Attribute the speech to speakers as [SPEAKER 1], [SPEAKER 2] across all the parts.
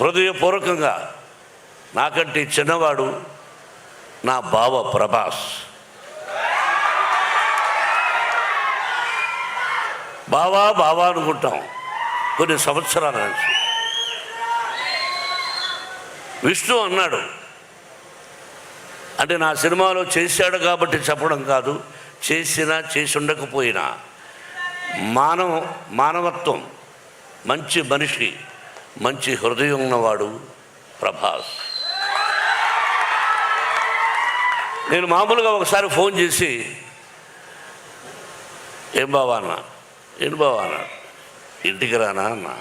[SPEAKER 1] హృదయపూర్వకంగా నాకంటే చిన్నవాడు నా బావ ప్రభాస్. బావా బావా అనుకుంటాం కొన్ని సంవత్సరాల నుంచి. విష్ణు అన్నాడు అంటే నా సినిమాలో చేశాడు కాబట్టి చెప్పడం కాదు చేసినా చేసి ఉండకపోయినా. మానవ మానవత్వం మంచి మనిషి. మంచి హృదయం ఉన్నవాడు ప్రభాస్. నేను మామూలుగా ఒకసారి ఫోన్ చేసి ఏం బావా అన్న? ఏం బావా అన్న? ఇంటికి రానా అన్నా?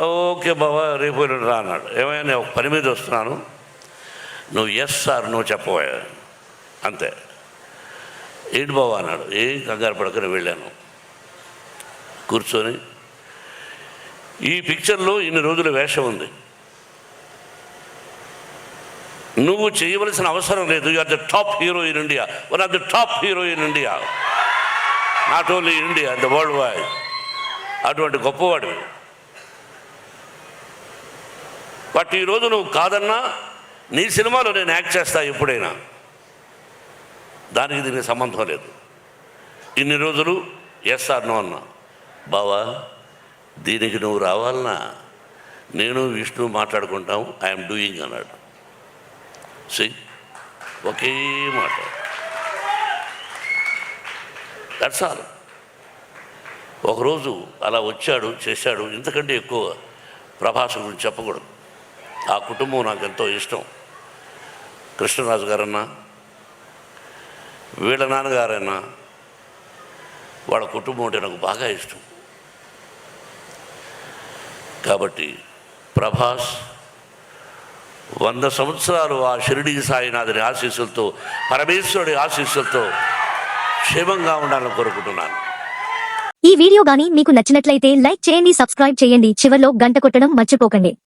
[SPEAKER 1] ఓకే బావా రేపు రా అన్నాడు. ఏమైనా నేను ఒక పని మీద వస్తున్నాను. నువ్వు ఎస్ సార్ నువ్వు చెప్పబోయా. అంతే. ఏంటి బావా? అన్నాడు. ఏం కంగారు పడకని వెళ్ళాను. కూర్చొని ఈ పిక్చర్లో ఇన్ని రోజుల వేషం ఉంది. నువ్వు చేయవలసిన అవసరం లేదు. You are the top hero in India one of the top hero in India not only India the world wide అటువంటి గొప్పవాడు. బట్ ఈరోజు నువ్వు కాదన్నా నీ సినిమాలో నేను యాక్ట్ చేస్తా ఎప్పుడైనా. దానికి దీనికి సంబంధం లేదు. ఇన్ని రోజులు ఎస్ ఆర్ నో అన్నా. బావా దీనికి నువ్వు రావాలన్నా నేను విష్ణు మాట్లాడుకుంటాం ఐఎమ్ డూయింగ్ అన్నాడు. సి ఒకే మాట. దట్స్ ఆల్ ఒకరోజు అలా వచ్చాడు చేశాడు ఇంతకంటే ఎక్కువ ప్రభాస్ గురించి చెప్పకూడదు. ఆ కుటుంబం నాకు ఎంతో ఇష్టం. కృష్ణరాజు గారన్నా వీళ్ళ నాన్నగారన్నా వాళ్ళ కుటుంబం అంటే నాకు బాగా ఇష్టం. కాబట్టి ప్రభాస్ వంద సంవత్సరాలు ఆ షిరిడి సాయినాథుని ఆశీస్సులతో పరమేశ్వరుడి ఆశీస్సులతో క్షేమంగా ఉండాలని కోరుకుంటున్నాను.
[SPEAKER 2] ఈ వీడియో గాని మీకు నచ్చినట్లయితే లైక్ చేయండి సబ్స్క్రైబ్ చేయండి. చివరిలో గంట కొట్టడం మర్చిపోకండి.